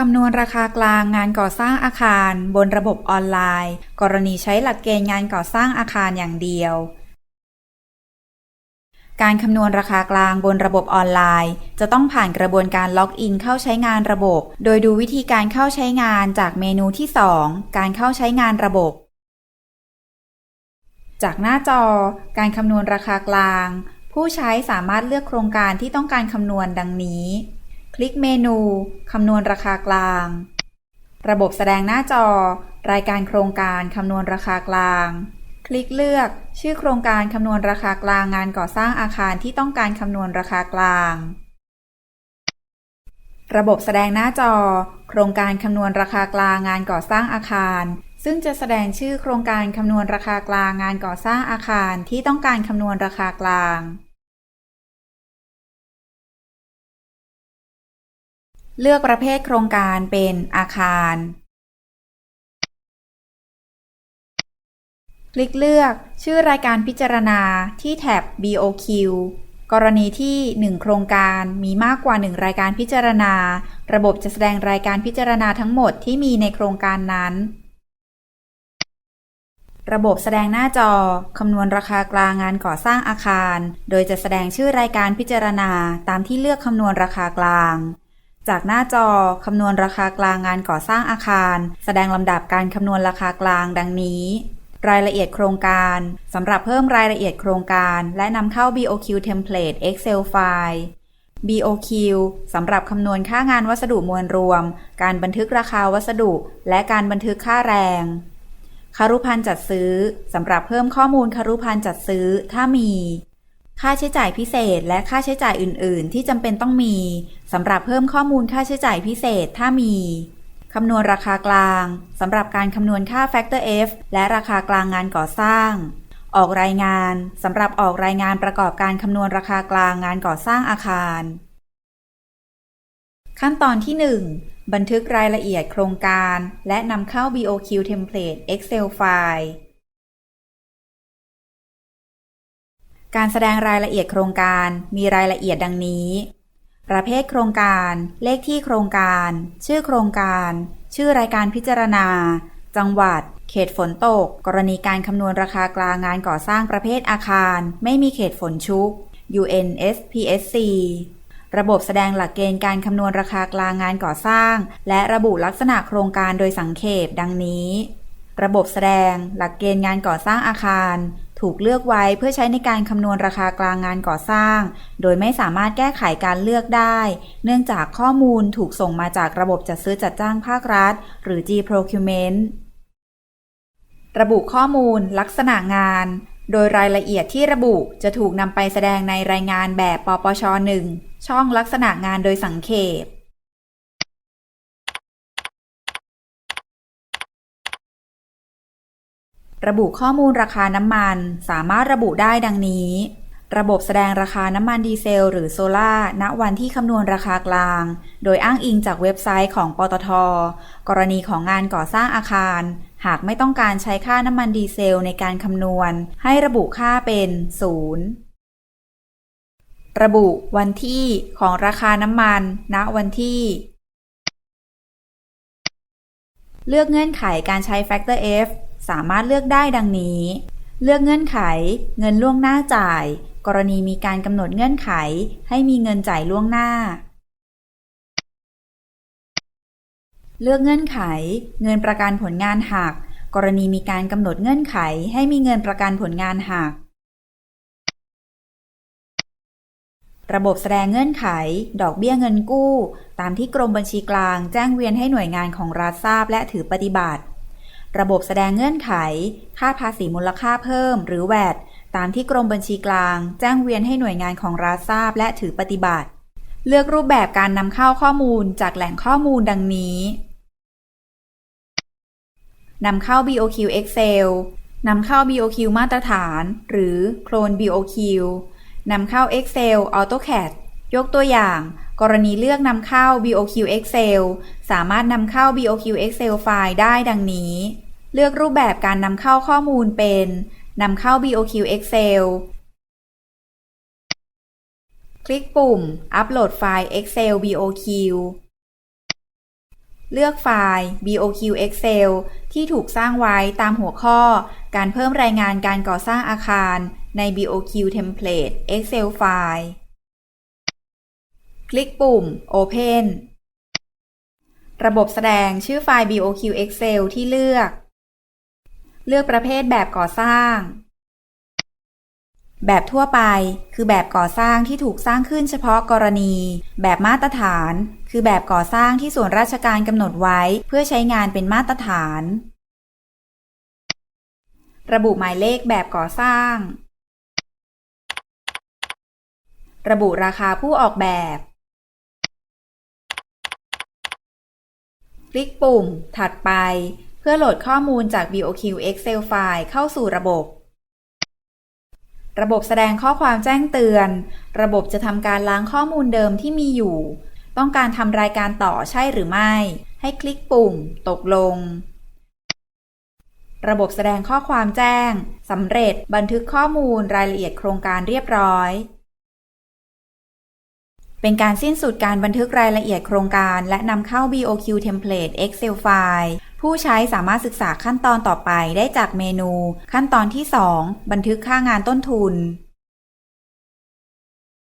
คำนวณราคากลางงานก่อสร้างอาคารบนระบบออนไลน์ กรณีใช้หลักเกณฑ์งานก่อสร้างอาคารอย่างเดียว การคำนวณราคากลางบนระบบออนไลน์ จะต้องผ่านกระบวนการล็อกอินเข้าใช้งานระบบ โดยดูวิธีการเข้าใช้งานจากเมนูที่ 2 การเข้าใช้งานระบบ จากหน้าจอ การคำนวณราคากลาง ผู้ใช้สามารถเลือกโครงการที่ต้องการคำนวณดังนี้ คลิกเมนู คำนวณราคากลาง ระบบแสดงหน้าจอ รายการโครงการคำนวณราคากลาง คลิกเลือก ชื่อโครงการคำนวณราคากลางงานก่อสร้างอาคารที่ต้องการคำนวณราคากลาง ระบบแสดงหน้าจอ โครงการคำนวณราคากลางงานก่อสร้างอาคาร ซึ่งจะแสดงชื่อโครงการคำนวณราคากลางงานก่อสร้างอาคารที่ต้องการคำนวณราคากลาง เลือกประเภทโครงการเป็นอาคาร คลิกเลือกชื่อรายการพิจารณาที่แท็บ BOQ กรณีที่ 1 โครงการมีมากกว่า 1 รายการพิจารณา ระบบจะแสดงรายการพิจารณาทั้งหมดที่มีในโครงการนั้น ระบบแสดงหน้าจอ คำนวณราคากลางงานก่อสร้างอาคาร โดยจะแสดงชื่อรายการพิจารณาตามที่เลือกคำนวณราคากลาง จากหน้าจอคำนวณราคากลางงานก่อสร้างอาคาร แสดงลำดับการคำนวณราคากลางดังนี้ รายละเอียดโครงการสำหรับเพิ่มรายละเอียดโครงการ และนำเข้า BOQ Template Excel File BOQ สำหรับคำนวณค่างานวัสดุมวลรวม การบันทึกราคาวัสดุ และการบันทึกค่าแรง คารุพันธ์จัดซื้อ สำหรับเพิ่มข้อมูลคารุพันธ์จัดซื้อ ถ้ามี ค่าใช้จ่ายพิเศษและค่าใช้จ่ายอื่น ๆ ที่จำเป็นต้องมีสำหรับเพิ่มข้อมูลค่าใช้จ่ายพิเศษถ้ามีคำนวณราคากลางสำหรับการคำนวณค่า Factor F และราคากลางงานก่อสร้าง ออกรายงานสำหรับออกรายงานประกอบการคำนวณราคากลางงานก่อสร้างอาคาร ขั้นตอนที่ 1 บันทึกรายละเอียดโครงการ และนำเข้า BOQ Template Excel File การแสดงรายละเอียดโครงการมีรายละเอียดดังนี้ ประเภทโครงการ เลขที่โครงการ ชื่อโครงการ ชื่อรายการพิจารณา จังหวัด เขตฝนตก กรณีการคำนวณราคากลางงานก่อสร้างประเภทอาคาร ไม่มีเขตฝนชุก UNSPSC ระบบแสดงหลักเกณฑ์การคำนวณราคากลางงานก่อสร้าง และระบุลักษณะโครงการโดยสังเขปดังนี้ ระบบแสดงหลักเกณฑ์งานก่อสร้างอาคาร ถูกเลือกไว้เพื่อใช้ในการคำนวณราคากลางงานก่อสร้าง โดยไม่สามารถแก้ไขการเลือกได้ เนื่องจากข้อมูลถูกส่งมาจากระบบจัดซื้อจัดจ้างภาครัฐ หรือ G-Procurement ระบุข้อมูล ลักษณะงาน โดยรายละเอียดที่ระบุจะถูกนำไปแสดงในรายงานแบบปปช 1 ช่องลักษณะงานโดยสังเขป ระบุข้อมูลราคาน้ำมัน สามารถระบุได้ดังนี้ ระบบแสดงราคาน้ำมันดีเซล หรือโซล่าณวันที่คำนวณราคากลาง โดยอ้างอิงจากเว็บไซต์ของปตท กรณีของงานก่อสร้างอาคาร หากไม่ต้องการใช้ค่าน้ำมันดีเซลในการคำนวณ ให้ระบุค่าเป็น 0ระบุวันที่ของราคาน้ำมันณวันที่ เลือกเงื่อนไขการใช้ Factor F สามารถเลือกได้ดังนี้ เลือกเงื่อนไข เงินล่วงหน้าจ่าย กรณีมีการกำหนดเงื่อนไข ให้มีเงินจ่ายล่วงหน้า เลือกเงื่อนไข เงินประกันผลงานหัก กรณีมีการกำหนดเงื่อนไข ให้มีเงินประกันผลงานหักระบบแสดงเงื่อนไข ดอกเบี้ยเงินกู้ ตามที่กรมบัญชีกลาง แจ้งเวียนให้หน่วยงานของรัฐทราบและถือปฏิบัติ ระบบแสดงเงื่อนไข ค่าภาษีมูลค่าเพิ่ม หรือแวดตามที่กรมบัญชีกลาง แจ้งเวียนให้หน่วยงานของรัฐทราบและถือปฏิบัติ เลือกรูปแบบการนำเข้าข้อมูลจากแหล่งข้อมูลดังนี้นำเข้า BOQ Excel นำเข้า BOQ มาตรฐาน หรือโคลน BOQ นำเข้า Excel AutoCAD ยกตัวอย่าง กรณีเลือกนำเข้า BOQ Excel สามารถนำเข้า BOQ Excel ไฟล์ได้ดังนี้ เลือกรูปแบบการนำเข้าข้อมูลเป็นนำเข้า BOQ Excel คลิกปุ่ม อัปโหลดไฟล์ Excel BOQ เลือกไฟล์ BOQ Excel ที่ถูกสร้างไว้ตามหัวข้อ การเพิ่มรายงานการก่อสร้างอาคารใน BOQ Template Excel ไฟล์คลิกปุ่ม Open ระบบแสดงชื่อไฟล์ BOQ Excel ที่เลือก เลือกประเภทแบบก่อสร้าง แบบทั่วไป คือแบบก่อสร้างที่ถูกสร้างขึ้นเฉพาะกรณี แบบมาตรฐาน คือแบบก่อสร้างที่ส่วนราชการกำหนดไว้เพื่อใช้งานเป็นมาตรฐาน ระบุหมายเลขแบบก่อสร้าง ระบุราคาผู้ออกแบบคลิกปุ่มถัดไป พื่อโหลดข้อมูลจาก BOQ Excel ไฟล์เข้าสู่ระบบ ระบบแสดงข้อความแจ้งเตือน ระบบจะทำการล้างข้อมูลเดิมที่มีอยู่ ต้องการทำรายการต่อใช่หรือไม่ ให้คลิกปุ่ม ตกลง ระบบแสดงข้อความแจ้งสำเร็จบันทึกข้อมูลรายละเอียดโครงการเรียบร้อยเป็นการสิ้นสุดการบันทึกรายละเอียดโครงการ และนำเข้า BOQ Template Excel ไฟล์ ผู้ใช้สามารถศึกษาขั้นตอนต่อไปได้จากเมนู ขั้นตอนที่ 2 บันทึกค่างานต้นทุน